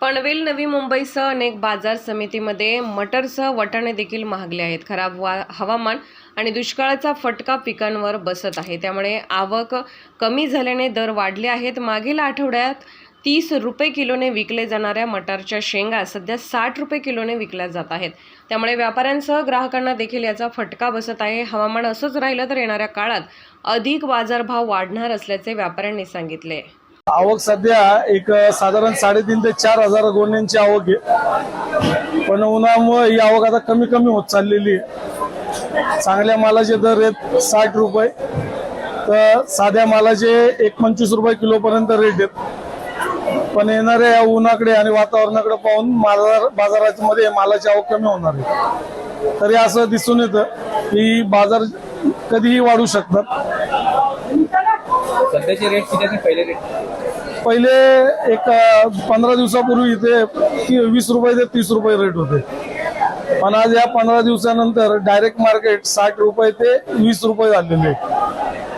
पनवेल नवी मुंबईसह अनेक बाजार समितीमध्ये मटरसह वाटाणे देखील महागले आहेत. खराब वा हवामान आणि दुष्काळाचा फटका पिकांवर बसत आहे. त्यामुळे आवक कमी झाल्याने दर वाढले आहेत. मागील आठवड्यात तीस रुपये किलोने विकले जाणाऱ्या मटारच्या शेंगा सध्या साठ रुपये किलोने विकल्या जात आहेत. त्यामुळे व्यापाऱ्यांसह ग्राहकांना देखील याचा फटका बसत आहे. हवामान असंच राहिलं तर येणाऱ्या काळात अधिक बाजारभाव वाढणार असल्याचे व्यापाऱ्यांनी सांगितले. आवक सध्या एक साधारण साडेतीन ते चार हजार गोण्यांची आवक आहे. पण उन्हामुळे ही आवक आता कमी कमी होत चाललेली आहे. चांगल्या मालाचे दर आहेत साठ रुपये. तर साध्या मालाचे एक पंचवीस रुपये किलोपर्यंत रेट आहेत. पण येणाऱ्या या उन्हाकडे आणि वातावरणाकडे पाहून बाजार बाजारामध्ये मालाची आवक कमी होणार आहे. तरी असं दिसून येतं की बाजार कधीही वाढू शकतात. सध्याचे रेट किती आहेत पहिले रेट पहिले एक पंधरा दिवसापूर्वी इथे ती- वीस रुपये ते तीस रुपये रेट होते. पण आज या पंधरा दिवसानंतर डायरेक्ट मार्केट साठ रुपये ते वीस रुपये झालेले.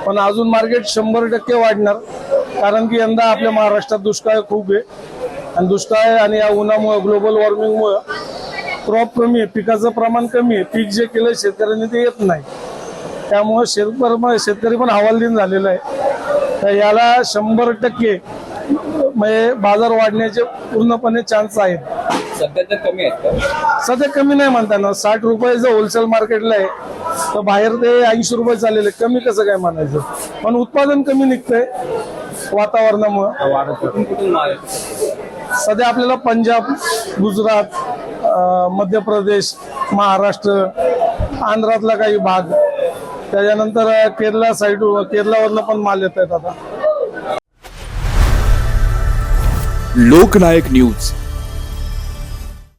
पण अजून मार्केट शंभर टक्के वाढणार कारण की यंदा आपल्या महाराष्ट्रात दुष्काळ खूप आहे. आणि दुष्काळ आणि या उन्हामुळे ग्लोबल वॉर्मिंगमुळे क्रॉप कमी आहे पिकाचं प्रमाण कमी आहे. पीक जे केलं शेतकऱ्यांनी ते येत नाही. त्यामुळे शेतकरी शेतकरी पण हवालदिन झालेला आहे. तर याला शंभर टक्के म्हणजे बाजार वाढण्याचे पूर्णपणे चान्स आहेत. सध्या तर कमी आहेत का? सध्या कमी नाही म्हणता ना साठ रुपये जर होलसेल मार्केटला आहे तर बाहेर ते ऐंशी रुपये चाललेले कमी कसं काय म्हणायचं? पण उत्पादन कमी निघतंय वातावरणामुळे. कुठून कुठून माल येतो? सध्या आपल्याला पंजाब गुजरात अं, मध्य प्रदेश महाराष्ट्र आंध्रातला काही भाग त्याच्यानंतर केरला साईड केरलावरनं पण माल येत आहेत आता. लोकनायक न्यूज.